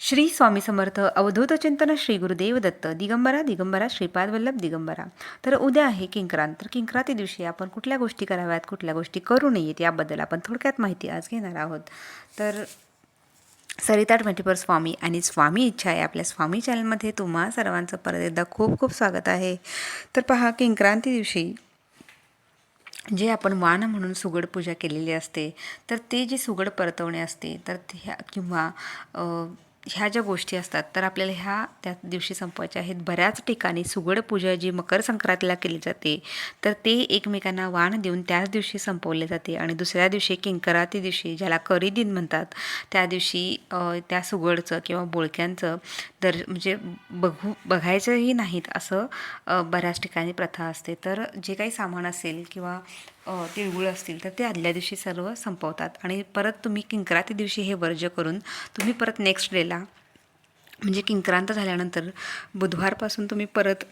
श्री स्वामी समर्थ अवधूत चिंतन श्री गुरुदेव दत्त दिगंबरा दिगंबरा श्रीपाद वल्लभ दिगंबरा. तर उद्या आहे किंक्रांत. तर किंक्रांती दिवशी आपण कुठल्या गोष्टी कराव्यात कुठल्या गोष्टी करू नयेत याबद्दल आपण थोडक्यात माहिती आज घेणार आहोत. तर सरिता ट्वेंटीपर स्वामी आणि स्वामी इच्छा आहे आपल्या स्वामी चॅनलमध्ये तुम्हा सर्वांचं परत एकदा खूप खूप स्वागत आहे. तर पहा किंक्रांती दिवशी जे आपण वाण म्हणून सुगड पूजा केलेली असते तर ते जे सुगड परतवणे असते तर ह्या किंवा ह्या ज्या गोष्टी असतात तर आपल्याला ह्या त्या दिवशी संपवायच्या आहेत. बऱ्याच ठिकाणी सुगड पूजा जी मकर संक्रांतीला केली जाते तर ते एकमेकांना वाण देऊन त्याच दिवशी संपवले जाते. आणि दुसऱ्या दिवशी किंकराती दिवशी ज्याला करी दिन म्हणतात त्या दिवशी त्या सुगडचं किंवा बोळक्यांचं दर म्हणजे बघू बघायचंही नाहीत असं बऱ्याच ठिकाणी प्रथा असते. तर जे काही सामान असेल किंवा तिळगुळ असतील तर ते आदल्या दिवशी सर्व संपवतात. आणि परत तुम्ही किंक्राती दिवशी हे वर्ज्य करून तुम्ही परत नेक्स्ट डेला म्हणजे किंक्रांत झाल्यानंतर बुधवारपासून तुम्ही परत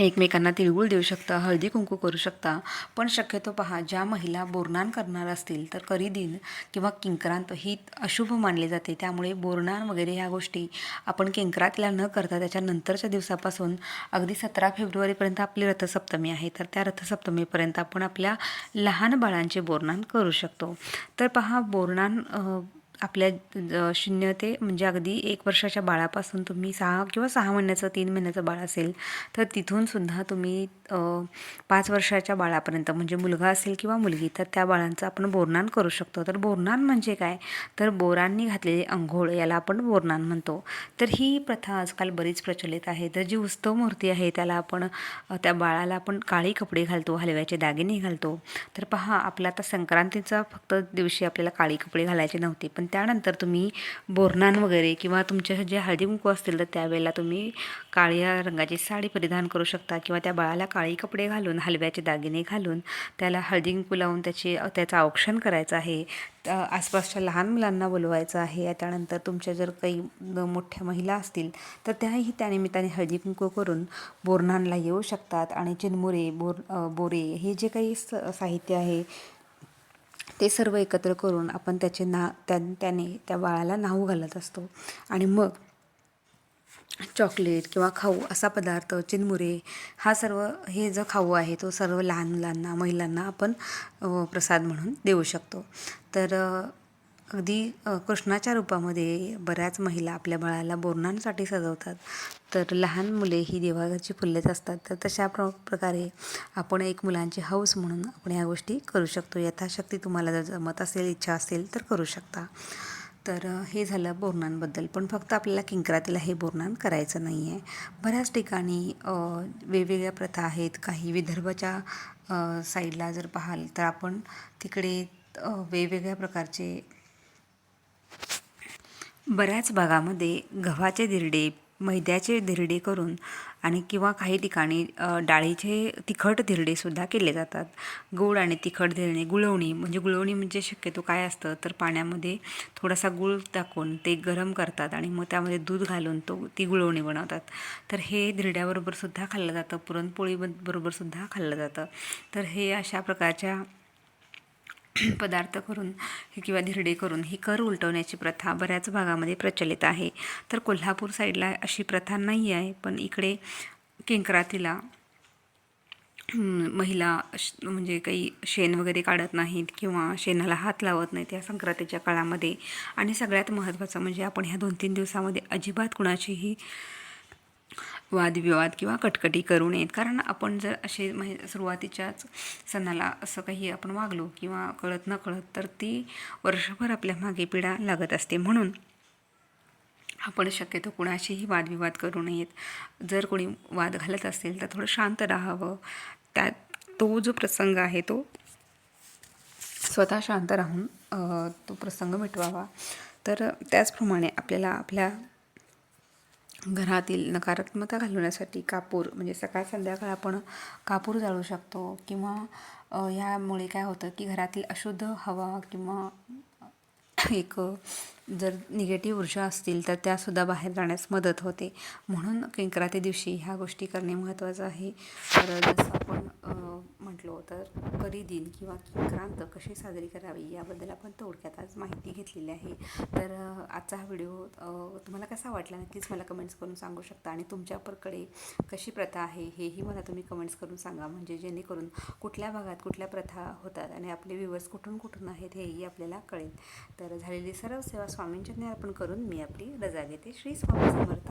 एकमेकांना तिळगुळ देऊ शकता हळदी कुंकू करू शकता. पण शक्यतो पहा ज्या महिला बोरनान करणार असतील तर करी दिन किंवा किंक्रांत ही अशुभ मानली जाते. त्यामुळे बोरनान वगैरे ह्या गोष्टी आपण किंक्रांतीला न करता त्याच्यानंतरच्या दिवसापासून अगदी सतरा फेब्रुवारीपर्यंत आपली रथसप्तमी आहे तर त्या रथसप्तमीपर्यंत आपण आपल्या लहान बाळांचे बोरनान करू शकतो. तर पहा बोरनान आपल्या ज- शून्य ते म्हणजे अगदी एक वर्षाच्या बाळापासून तुम्ही सहा किंवा सहा महिन्याचं तीन महिन्याचं बाळ असेल तर तिथून सुद्धा तुम्ही पाच वर्षाच्या बाळापर्यंत म्हणजे मुलगा असेल किंवा मुलगी तर त्या बाळांचं आपण बोरनान करू शकतो. तर बोरनान म्हणजे काय? तर बोरांनी घातलेली अंघोळ याला आपण बोरनान म्हणतो. तर ही प्रथा आजकाल बरीच प्रचलित आहे. तर जी उत्सव मूर्ती आहे त्याला आपण त्या बाळाला आपण काळी कपडे घालतो हलव्याचे दागिने घालतो. तर पहा आपला आता संक्रांतीचा फक्त दिवशी आपल्याला काळी कपडे घालायचे नव्हते. पण त्यानंतर तुम्ही बोरनान वगैरे किंवा तुमच्या जे हळदी कुंकू असतील तर त्यावेळेला तुम्ही काळ्या रंगाची साडी परिधान करू शकता किंवा त्या बाळाला काळी कपडे घालून हलव्याचे दागिने घालून त्याला हळदी कुंकू लावून त्याचे त्याचं औक्षण करायचं आहे. त- आसपासच्या लहान मुलांना बोलवायचं आहे. त्यानंतर तुमच्या जर काही मोठ्या महिला असतील तर त्याही त्यानिमित्ताने हळदी कुंकू करून बोरणांला येऊ शकतात. आणि चिनमुरे बोर बोरे हे जे काही स साहित्य आहे ते सर्व एकत्र करून आपण त्याचे ना त्या त्याने त्या बाळाला नाहू घालत असतो. आणि मग चॉकलेट किंवा खाऊ असा पदार्थ चिरमुरे हा सर्व हे जो खाऊ आहे तो सर्व लहान मुलांना महिलांना आपण प्रसाद म्हणून देऊ शकतो. तर अगदी कृष्णाच्या रूपामध्ये बऱ्याच महिला आपल्या बाळाला बोरणांसाठी सजवतात. तर लहान मुले ही देवाघरची फुल्लेच असतात. तर तशा प्र प्रकारे आपण एक मुलांची हौस म्हणून आपण ह्या गोष्टी करू शकतो. यथाशक्ती तुम्हाला जर जमत असेल इच्छा असेल तर करू शकता. तर हे झालं बोरणांबद्दल. पण फक्त आपल्याला किंकरातील हे बोरणान करायचं नाही आहे बऱ्याच ठिकाणी वेगवेगळ्या प्रथा आहेत. काही विदर्भाच्या साईडला जर पाहाल तर आपण तिकडे वेगवेगळ्या प्रकारचे बऱ्याच भागामध्ये गव्हाचे दिरडे मैद्याचे धिरडे करून आणि किंवा काही ठिकाणी डाळीचे तिखट धिरडेसुद्धा केले जातात. गोड आणि तिखट धिरणे गुळवणी म्हणजे गुळवणी म्हणजे शक्यतो काय असतं? तर पाण्यामध्ये थोडासा गूळ टाकून ते गरम करतात आणि मग त्यामध्ये दूध घालून तो ती गुळवणी बनवतात. तर हे धिरड्याबरोबरसुद्धा खाल्लं जातं. पुरणपोळी बरोबरसुद्धा खाल्लं जातं. तर हे अशा प्रकारच्या पदार्थ करून हे किंवा धिरडे करून ही कर उलटवण्याची प्रथा बऱ्याच भागामध्ये प्रचलित आहे. तर कोल्हापूर साईडला अशी प्रथा नाही आहे पण इकडे किंकरातीला महिला म्हणजे काही शेण वगैरे काढत नाहीत किंवा शेणाला हात लावत नाहीत या संक्रांतीच्या काळामध्ये. आणि सगळ्यात महत्त्वाचं म्हणजे आपण ह्या दोन तीन दिवसामध्ये अजिबात कुणाचीही वादविवाद किंवा कटकटी करू नयेत. कारण आपण जर असे म्हणजे सुरुवातीच्याच सणाला असं काही आपण वागलो किंवा कळत न कळत तर ती वर्षभर आपल्या मागे पिढा लागत असते. म्हणून आपण शक्यतो कुणाशीही वादविवाद करू नयेत. जर कोणी वाद घालत असेल तर थोडं शांत राहावं. त्यात तो जो प्रसंग आहे तो स्वतः शांत राहून तो प्रसंग मिटवावा. तर त्याचप्रमाणे आपल्याला आपल्या घरातील नकारात्मकता घालवण्यासाठी कापूर म्हणजे सकाळ संध्याकाळ आपण कापूर जाळू शकतो किंवा यामुळे ह्यामुळे काय होतं की घरातील अशुद्ध हवा किंवा एक जर निगेटिव्ह ऊर्जा असतील तर त्यासुद्धा बाहेर जाण्यास मदत होते. म्हणून किंकराते दिवशी ह्या गोष्टी करणे महत्त्वाचं आहे. तर जसं आपण म्हटलं तर करी दिन किंवा क्रांत कशी साजरी करावी याबद्दल आपण थोडक्यात आज माहिती घेतलेली आहे. तर आजचा हा व्हिडिओ तुम्हाला कसा वाटला नक्कीच मला कमेंट्स करून सांगू शकता आणि तुमच्याकडे कशी प्रथा आहे हेही मला तुम्ही कमेंट्स करून सांगा. म्हणजे जेणेकरून कुठल्या भागात कुठल्या प्रथा होतात आणि आपले व्ह्युअर्स कुठून कुठून आहेत हेही आपल्याला कळेल. तर झालेली सर्व सेवा स्वामींच्या ज्ञान अर्पण करून मी आपली रजा घेते. श्री स्वामी समर्थ.